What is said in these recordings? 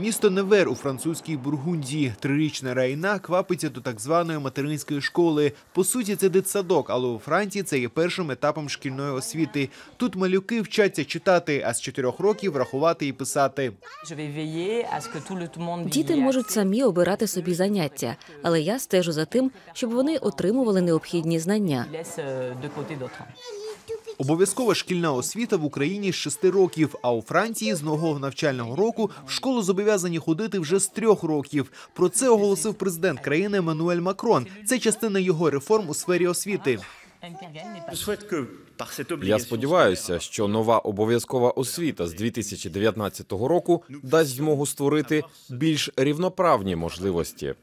Місто Невер у французькій Бургундії. Трирічна Райна квапиться до так званої материнської школи. По суті, це дитсадок, але у Франції це є першим етапом шкільної освіти. Тут малюки вчаться читати, а з чотирьох років рахувати і писати. Діти можуть самі обирати собі заняття, але я стежу за тим, щоб вони отримували необхідні знання. Обов'язкова шкільна освіта в Україні з 6 років, а у Франції з нового навчального року в школу зобов'язані ходити вже з трьох років. Про це оголосив президент країни Еммануель Макрон. Це частина його реформ у сфері освіти. Я сподіваюся, що нова обов'язкова освіта з 2019 року дасть змогу створити більш рівноправні можливості.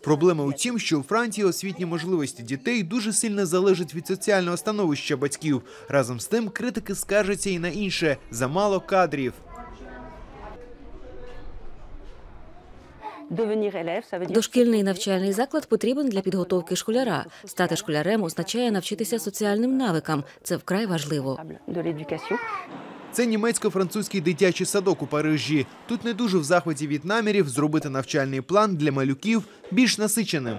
Проблема у тім, що у Франції освітні можливості дітей дуже сильно залежать від соціального становища батьків. Разом з тим, критики скаржаться і на інше замало кадрів. Дошкільний навчальний заклад потрібен для підготовки школяра. Стати школярем означає навчитися соціальним навикам. Це вкрай важливо. Це німецько-французький дитячий садок у Парижі. Тут не дуже в захваті від намірів зробити навчальний план для малюків більш насиченим.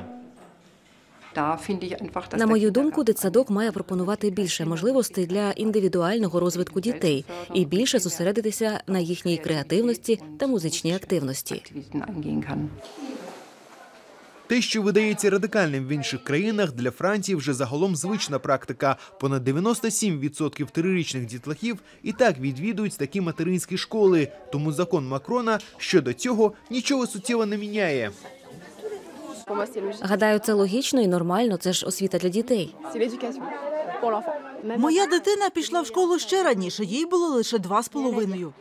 На мою думку, дитсадок має пропонувати більше можливостей для індивідуального розвитку дітей і більше зосередитися на їхній креативності та музичній активності. Те, що видається радикальним в інших країнах, для Франції вже загалом звична практика. Понад 97% трирічних дітлахів і так відвідують такі материнські школи. Тому закон Макрона щодо цього нічого суттєво не міняє. Гадаю, це логічно і нормально. Це ж освіта для дітей. Моя дитина пішла в школу ще раніше, їй було лише два з половиною.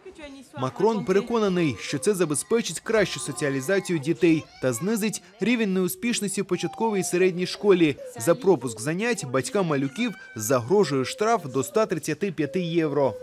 Макрон переконаний, що це забезпечить кращу соціалізацію дітей та знизить рівень неуспішності в початковій і середній школі. За пропуск занять батькам малюків загрожує штраф до 135 євро.